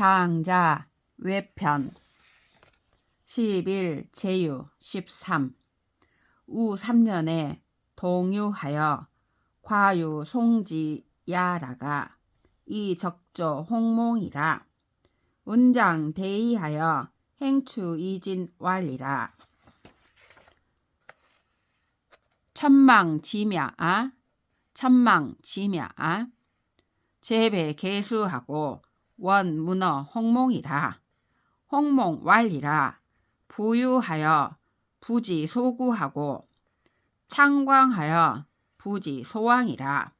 장자 외편. 11 제유 13 우 3년에 동유하여 과유 송지야라가 이 적조 홍몽이라. 운장 대의하여 행추 이진왈리라. 천망 지мя아 천망 지мя아. 재배 개수하고 원 문어 홍몽이라 홍몽 완리라 부유하여 부지 소구하고 창광하여 부지 소왕이라.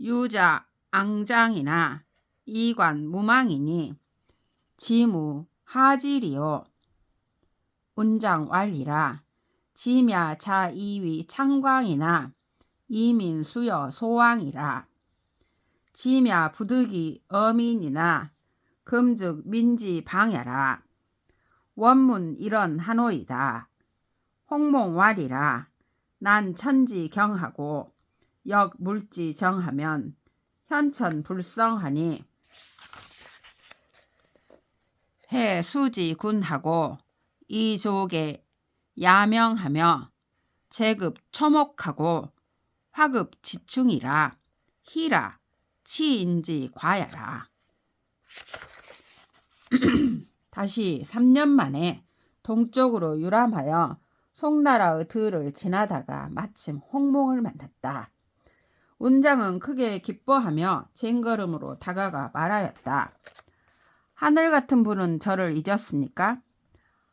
유자 앙장이나 이관 무망이니 지무 하지리요. 운장 완리라 지며 자이위 창광이나 이민 수여 소왕이라 지며 부득이 어민이나 금즉 민지 방야라. 원문 이런 한호이다. 홍몽왈이라. 난 천지 경하고 역 물지 정하면 현천 불성하니. 해 수지 군하고 이족에 야명하며 제급 초목하고 화급 지충이라. 희라 치인지 과야라 다시 3년 만에 동쪽으로 유람하여 송나라의 들을 지나다가 마침 홍몽을 만났다. 운장은 크게 기뻐하며 쟁걸음으로 다가가 말하였다. 하늘 같은 분은 저를 잊었습니까?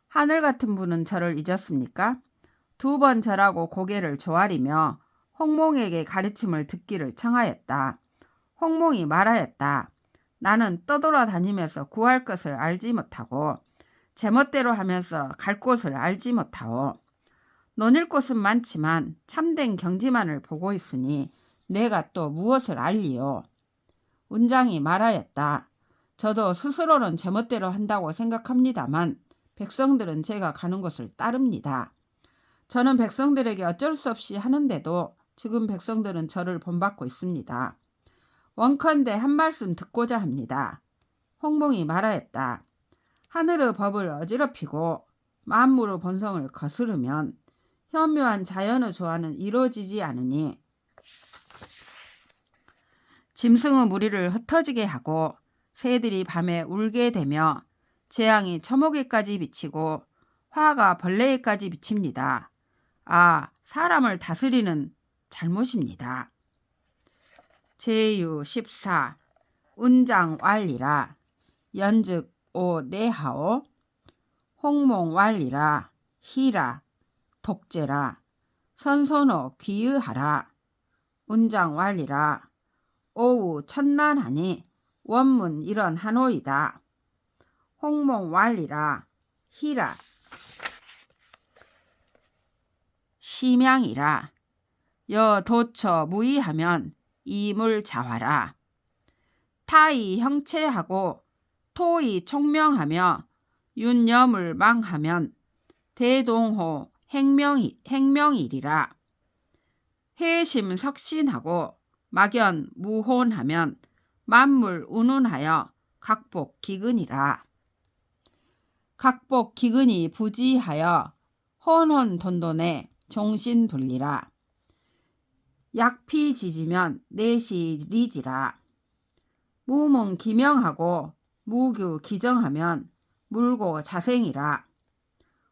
하늘 같은 분은 저를 잊었습니까? 두 번 절하고 고개를 조아리며 홍몽에게 가르침을 듣기를 청하였다. 홍몽이 말하였다. 나는 떠돌아다니면서 구할 것을 알지 못하고 제멋대로 하면서 갈 곳을 알지 못하오. 논일 곳은 많지만 참된 경지만을 보고 있으니 내가 또 무엇을 알리요. 운장이 말하였다. 저도 스스로는 제멋대로 한다고 생각합니다만 백성들은 제가 가는 곳을 따릅니다. 저는 백성들에게 어쩔 수 없이 하는데도 지금 백성들은 저를 본받고 있습니다. 원컨대 한 말씀 듣고자 합니다. 홍몽이 말하였다. 하늘의 법을 어지럽히고 만물의 본성을 거스르면 현묘한 자연의 조화는 이루어지지 않으니 짐승의 무리를 흩어지게 하고 새들이 밤에 울게 되며 재앙이 처목에까지 비치고 화가 벌레에까지 비칩니다. 아, 사람을 다스리는 잘못입니다. 제유 14 운장 완리라. 연즉 오 내하오 홍몽 완리라. 희라 독재라. 선선호 귀의하라. 운장 완리라. 오후 천난하니 원문 이런 한호이다. 홍몽 완리라. 희라. 심양이라. 여 도처 무의하면 이물 자화라 타이 형체하고 토이 총명하며 윤염을 망하면 대동호 행명이, 행명이리라. 해심 석신하고 막연 무혼하면 만물 운운하여 각복 기근이라. 각복 기근이 부지하여 혼혼 돈돈에 종신 불리라. 약피 지지면 내시 리지라. 무문 기명하고 무규 기정하면 물고 자생이라.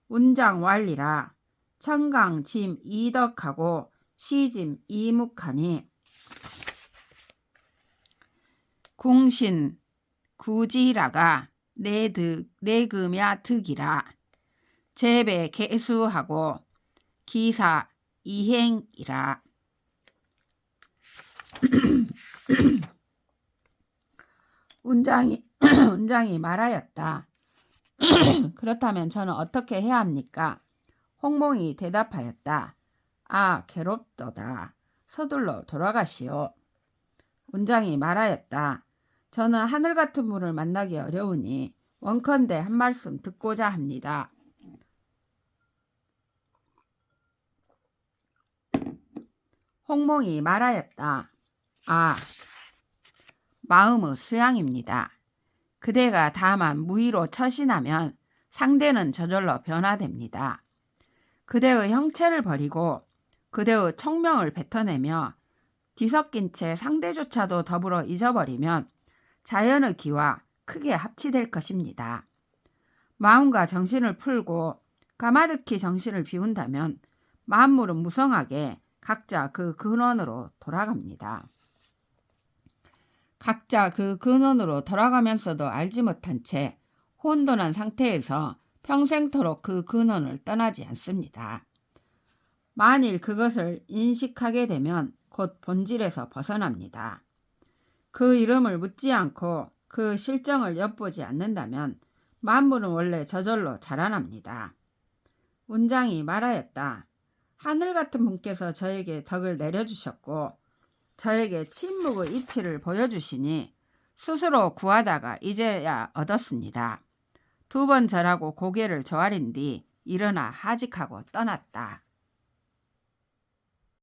운장 완리라. 청강 짐 이덕하고 시짐 이묵하니 궁신 구지라가 내득 내금야 득이라 재배 개수하고 기사 이행이라 운장이 운장이 말하였다. 그렇다면 저는 어떻게 해야 합니까? 홍몽이 대답하였다. 아, 괴롭도다. 서둘러 돌아가시오. 운장이 말하였다. 저는 하늘 같은 분을 만나기 어려우니 원컨대 한 말씀 듣고자 합니다. 홍몽이 말하였다. 아, 마음의 수양입니다. 그대가 다만 무의로 처신하면 상대는 저절로 변화됩니다. 그대의 형체를 버리고 그대의 총명을 뱉어내며 뒤섞인 채 상대조차도 더불어 잊어버리면 자연의 기와 크게 합치될 것입니다. 마음과 정신을 풀고 가마득히 정신을 비운다면 만물은 무성하게 각자 그 근원으로 돌아갑니다. 각자 그 근원으로 돌아가면서도 알지 못한 채 혼돈한 상태에서 평생토록 그 근원을 떠나지 않습니다. 만일 그것을 인식하게 되면 곧 본질에서 벗어납니다. 그 이름을 묻지 않고 그 실정을 엿보지 않는다면 만물은 원래 저절로 자라납니다. 문장이 말하였다. 하늘 같은 분께서 저에게 덕을 내려주셨고 저에게 침묵의 이치를 보여주시니 스스로 구하다가 이제야 얻었습니다. 두 번 절하고 고개를 조아린 뒤 일어나 하직하고 떠났다.